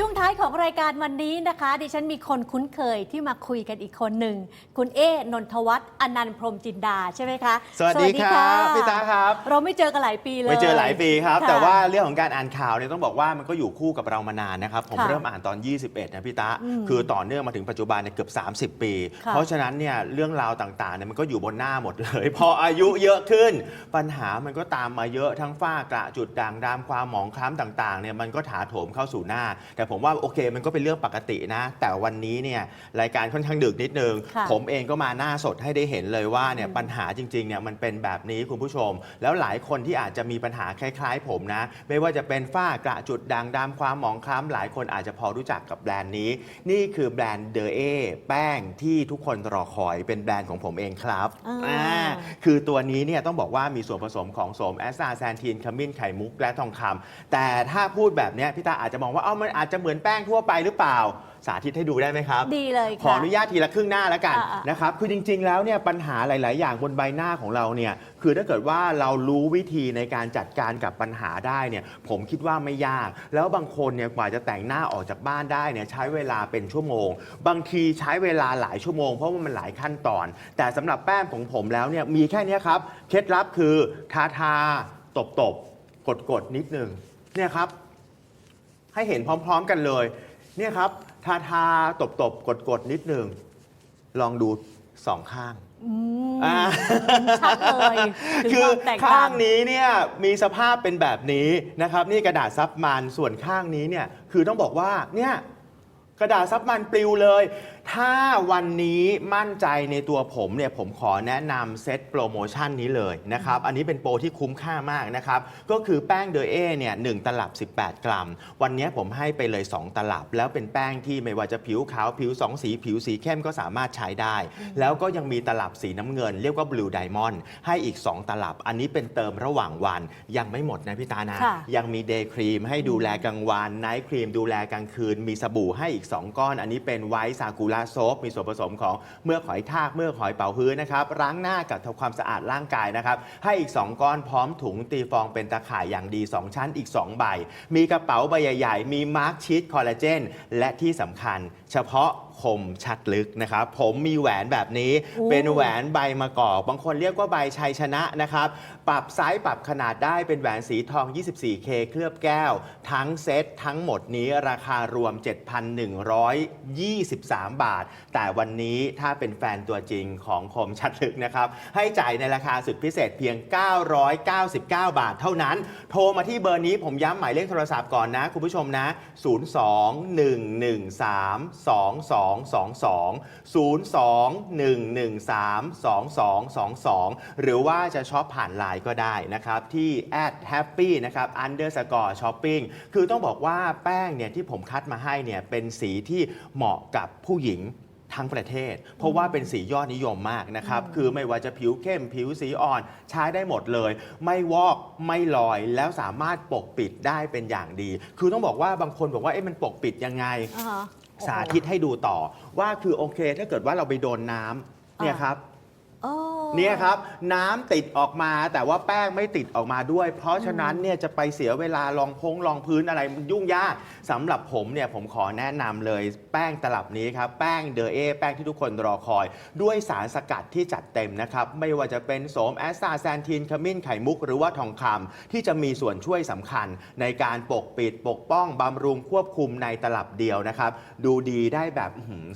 ช่วงท้ายของรายการวันนี้นะคะ ดิฉันมีคนคุ้นเคยที่มาคุยกันอีกคนหนึ่ง คุณเอนนทวัฒน์อนันต์พรหมจินดาใช่ไหมคะสวัสดีครับะพี่ตาครับ เราไม่เจอกันหลายปีเลย ไม่เจอหลายปีครับ ค่ะแต่ว่าเรื่องของการอ่านข่าวเนี่ยต้องบอกว่ามันก็อยู่คู่กับเรามานานนะครับ ผมค่ะเริ่มอ่านตอน 21 นะพี่ตาอืมคือต่อเนื่องมาถึงปัจจุบันเนี่ยเกือบ 30 ปี ค่ะเพราะฉะนั้นเนี่ยเรื่องราวต่างๆเนี่ยมันก็อยู่บนหน้าหมดเลย พออายุเยอะขึ้น ปัญหามันก็ตามมาเยอะทั้งฝ้ากระจุดด่างดำความหมองคล้ำต่างๆเนี่ยมันก็ถาโถมเข้าสู่หน้า แต่ผมว่าโอเคมันก็เป็นเรื่องปกตินะ แต่วันนี้เนี่ยรายการค่อนข้างดึกนิดนึง ค่ะผมเองก็มาหน้าสดให้ได้เห็นเลยว่าเนี่ยปัญหาจริงๆเนี่ยมันเป็นแบบนี้คุณผู้ชม แล้วหลายคนที่อาจจะมีปัญหาคล้ายๆ ผมนะ ไม่ว่าจะเป็นฝ้ากระจุดด่างดำความหมองคล้ำหลายคนอาจจะพอรู้จักกับแบรนด์นี้ นี่คือแบรนด์เดอเอแป้งที่ทุกคนรอคอยเป็นแบรนด์ของผมเองครับอ่า อ่าคือตัวนี้เนี่ยต้องบอกว่ามีส่วนผสมของโสมแอสตาแซนทีนขมิ้นไข่มุกและทองคำแต่ถ้าพูดแบบเนี้ยพี่ตาอาจจะมองว่าเอ้ามันอาจจะเหมือนแป้งทั่วไปหรือเปล่า สาธิตให้ดูได้ไหมครับ ดีเลยขอค่ะอนุญาตทีละครึ่งหน้าแล้วกันอ่าๆนะครับ คือจริง ๆ แล้วเนี่ยปัญหาหลาย ๆ อย่างบนใบหน้าของเราเนี่ย คือถ้าเกิดว่าเรารู้วิธีในการจัดการกับปัญหาได้เนี่ย ผมคิดว่าไม่ยาก แล้วบางคนเนี่ยกว่าจะแต่งหน้าออกจากบ้านได้เนี่ยใช้เวลาเป็นชั่วโมง บางทีใช้เวลาหลายชั่วโมงเพราะว่ามันหลายขั้นตอน แต่สำหรับแป้งของผมแล้วเนี่ยมีแค่เนี้ยครับ เคล็ดลับคือทาทาตบตบกดกดๆนิดนึงเนี่ยครับ ให้เห็นพร้อมๆกันเลย เนี่ยครับทาทาตบตบกดกดๆนิดหนึ่ง ลองดูสองข้างอืมอ่าชัดเลยถึงคือความแตกข้าต่างงนี้เนี่ยมีสภาพเป็นแบบนี้นะครับ นี่กระดาษซับมันส่วนข้างนี้เนี่ยคือต้องบอกว่าเนี่ยกระดาษซับมันปลิวเลย ถ้าวันนี้มั่นใจในตัวผมเนี่ยผมขอแนะนำเซตโปรโมชั่นนี้เลยนะครับ อันนี้เป็นโปรที่คุ้มค่ามากนะครับ ก็คือแป้งเดอเอเนี่ยหตลับ 18 กรัม วันนี้ผมให้ไปเลย 2 ตลับ แล้วเป็นแป้งที่ไม่ว่าจะผิวขาวผิว 2 สีผิวสีเข้มก็สามารถใช้ได้ แล้วก็ยังมีตลับสีน้ำเงิน เรียกว่า Blue Diamond ให้อีก 2 ตลับ อันนี้เป็นเติมระหว่างวัน ยังไม่หมดนะพี่ตานะค่ะยังมีเดย์ครีมให้ดูแลกลางวันไนท์ครีมดูแลกลางคืนมีสบู่ให้อีก 2 ก้อน อันนี้เป็นไวท์ซากุระโซฟมีส่วนผสมของเมื่อกหอยทากเมื่อกหอยเป่าฮื้อนะครับล้างหน้ากับทำความสะอาดร่างกายนะครับให้อีก 2 ก้อนพร้อมถุงตีฟองเป็นตะข่ายอย่างดี 2 ชั้นอีก 2 ใบ มีกระเป๋าใบใหญ่ ๆ มีมาร์กชีตคอลลาเจนและที่สำคัญ เฉพาะ คมชัดลึกนะครับ ผมมีแหวนแบบนี้โอ้เป็นแหวนใบมะกอก บางคนเรียกว่าใบชัยชนะนะครับ ปรับไซส์ปรับขนาดได้เป็นแหวนสีทอง 24K เคลือบแก้ว ทั้งเซตทั้งหมดนี้ราคารวม 7,123 บาท แต่วันนี้ถ้าเป็นแฟนตัวจริงของคมชัดลึกนะครับ ให้จ่ายในราคาสุดพิเศษเพียง 999 บาทเท่านั้น โทรมาที่เบอร์นี้ผมย้ำหมายเลขโทรศัพท์ก่อนนะ คุณผู้ชมนะ02-113-2222 หรือว่าจะช็อปผ่านไลน์ก็ได้นะครับ ที่ @happy นะครับ underscore shopping คือต้องบอกว่าแป้งเนี่ยที่ผมคัดมาให้เนี่ยเป็นสีที่เหมาะกับผู้หญิงทั้งประเทศ เพราะว่าเป็นสียอดนิยมมากนะครับ คือไม่ว่าจะผิวเข้มผิวสีอ่อน ใช้ได้หมดเลย ไม่วอกไม่ลอยแล้วสามารถปกปิดได้เป็นอย่างดี คือต้องบอกว่าบางคนบอกว่าเอ๊ะมันปกปิดยังไง อ่าฮะ สาธิตให้ดูต่อว่าคือโอเค ถ้าเกิดว่าเราไปโดนน้ำเนี่ยครับ โอ้เนี่ยครับน้ำติดออกมาแต่ว่าแป้งไม่ติดออกมาด้วย เพราะฉะนั้นเนี่ยจะไปเสียเวลาลองพงลองพื้นอะไรมันยุ่งยากสำหรับผมเนี่ยผมขอแนะนำเลยแป้งตลับนี้ครับ แป้งเดอเอแป้งที่ทุกคนรอคอย ด้วยสารสกัดที่จัดเต็มนะครับ ไม่ว่าจะเป็นโสมแอสตาแซนทินขมิ้นไข่มุกหรือว่าทองคำที่จะมีส่วนช่วยสำคัญ ในการปกปิดปกป้องบำรุงควบคุมในตลับเดียวนะครับ ดูดีได้แบบ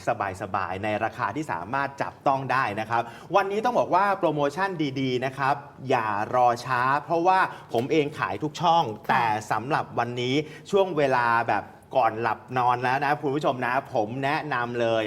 สบายสบายๆในราคาที่สามารถจับต้องได้นะครับ วันนี้ต้องบอกว่าโปรโมชั่นดีๆนะครับ อย่ารอช้า เพราะว่าผมเองขายทุกช่อง แต่สำหรับวันนี้ช่วงเวลาแบบก่อนหลับนอนแล้วนะคุณผู้ชมนะ ผมแนะนำเลย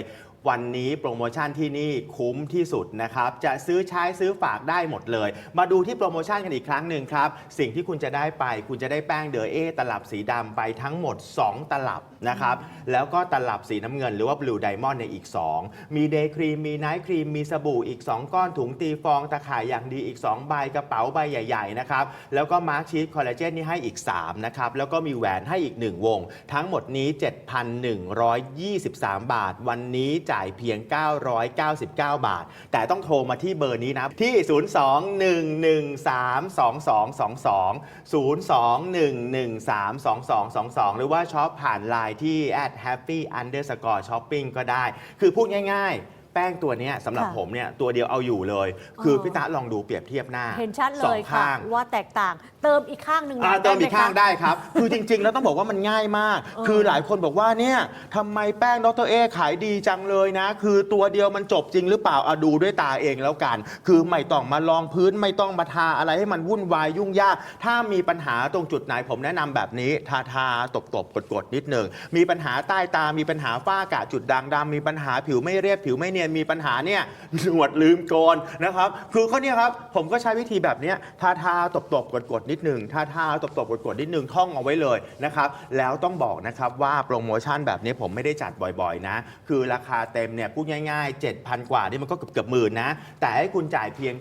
วันนี้โปรโมชั่นที่นี่คุ้มที่สุดนะครับ จะซื้อใช้ซื้อฝากได้หมดเลย มาดูที่โปรโมชั่นกันอีกครั้งหนึ่งครับ สิ่งที่คุณจะได้ไป คุณจะได้แป้งเดอเอตลับสีดำไปทั้งหมด 2 ตลับนะครับ แล้วก็ตลับสีน้ำเงินหรือว่า Blue Diamond ในอีก 2 มีเดย์ครีม มีไนท์ครีม มีสบู่อีก 2 ก้อนถุงตีฟองตะข่ายอย่างดีอีก 2 ใบกระเป๋าใบใหญ่ๆนะครับ แล้วก็มาร์คชีสคอลลาเจนนี่ให้อีก 3 นะครับ แล้วก็มีแหวนให้อีก 1 วง ทั้งหมดนี้ 7,123 บาท วันนี้จ่ายเพียง 999 บาท แต่ต้องโทรมาที่เบอร์นี้นะที่ 02-113-2222 02-113-2222 หรือว่าช็อปผ่านไลน์ที่ at happy underscore shopping ก็ได้ คือพูดง่ายๆ แป้งตัวเนี้ยสำหรับค่ะ ผมเนี่ยตัวเดียวเอาอยู่เลย คือเออพี่ตาลองดูเปรียบเทียบหน้าเห็นชัดเลสองยค่ะข้าง ว่าแตกต่างเติมอีกข้างหนึ่งหน่อ่าอยเติมอีกหข้างคะ ได้ครับ คือจริง ๆ แล้วต้องบอกว่ามันง่ายมาก เออคือหลายคนบอกว่าเนี่ยทำไมแป้งดรเอขายดีจังเลยนะ คือตัวเดียวมันจบจริงหรือเปล่าเอาดูด้วยตาเองแล้วกัน คือไม่ต้องมาลองพื้นไม่ต้องมาทาอะไรให้มันวุ่นวายยุ่งยาก ถ้ามีปัญหาตรงจุดไหนผมแนะนำแบบนี้ ทาทาตบตบกดกดๆนิดหนึ่งมีปัญหาใต้ตามีปัญหาฝ้ากระจุดด่างดำมีปัญหาผิวไม่เรียบผิวไม่เนียนมีปัญหาเนี่ยหนวดลืมโกนนะครับ คือเขาเนี่ยครับผมก็ใช้วิธีแบบเนี้ยทาทาตบตบกดกดนิดหนึ่งทาทาตบตบกดกดนิดหนึ่งท่องเอาไว้เลยนะครับ แล้วต้องบอกนะครับว่าโปรโมชั่นแบบนี้ผมไม่ได้จัดบ่อยๆนะ คือราคาเต็มเนี่ยพูดง่าย ๆ 7,000 กว่านี่มันก็เกือบเกือบหมื่นนะ แต่ให้คุณจ่ายเพียง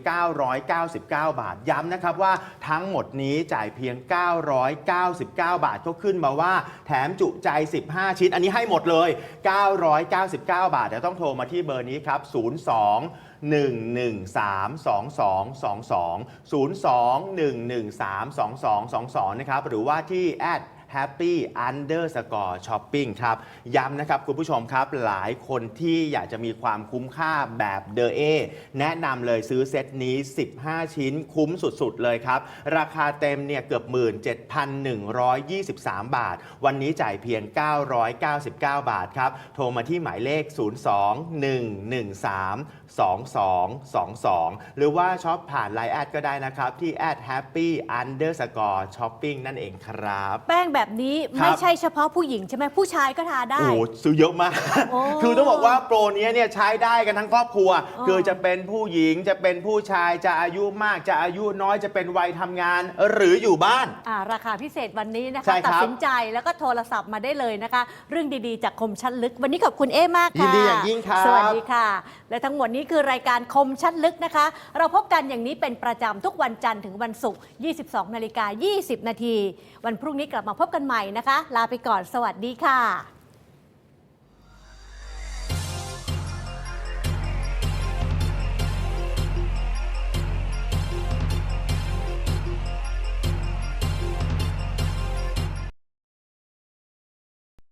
999 บาท ย้ำนะครับว่าทั้งหมดนี้จ่ายเพียง 999 บาทก็ขึ้นมาว่าแถมจุใจ 15 ชิ้น อันนี้ให้หมมดเลย 999 บาทเดี๋ยวต้องโทรมาที่เบอร์นี้ครับ 02 113 2222 02 113 2222 นะครับ หรือว่าที่ at happy underscore shopping ครับ ย้ำนะครับคุณผู้ชมครับ หลายคนที่อยากจะมีความคุ้มค่าแบบเดอเอแนะนำเลยซื้อเซตนี้ 15 ชิ้นคุ้มสุด ๆ เลยครับ ราคาเต็มเนี่ยเกือบหมื่น7,123 บาท วันนี้จ่ายเพียง 999 บาทครับ โทรมาที่หมายเลข 02 113 2222 หรือว่าช็อปผ่านไลน์แอดก็ได้นะครับ ที่ at happy underscore shopping นั่นเองครับ แป้งแบบนี้ครับ ไม่ใช่เฉพาะผู้หญิงใช่ไหมผู้ชายก็ทาได้ โอ้โหซื้อเยอะมาก โอ้คือต้องบอกว่าโปรเนี้ยเนี่ยใช้ได้กันทั้งครอบครัว อ๋อคือจะเป็นผู้หญิงจะเป็นผู้ชายจะอายุมากจะอายุน้อยจะเป็นวัยทำงาน หรืออยู่บ้านอ่าราคาพิเศษวันนี้นะใช่คะ ครับ ตัดสินใจแล้วก็โทรศัพท์มาได้เลยนะคะ เรื่องดีๆ จากคมชัดลึก วันนี้ขอบคุณเอ้มากยินค่ะดีอย่างยิ่งครับ สวัสดีค่ะ และทั้งหมดนี้คือรายการคมชัดลึกนะคะ เราพบกันอย่างนี้เป็นประจำทุกวันจันทร์ถึงวันศุกร์ 22 นาฬิกา 20 นาที วันพรุ่งนี้กลับมาพบกันใหม่นะคะ ลาไปก่อนสวัสดีค่ะ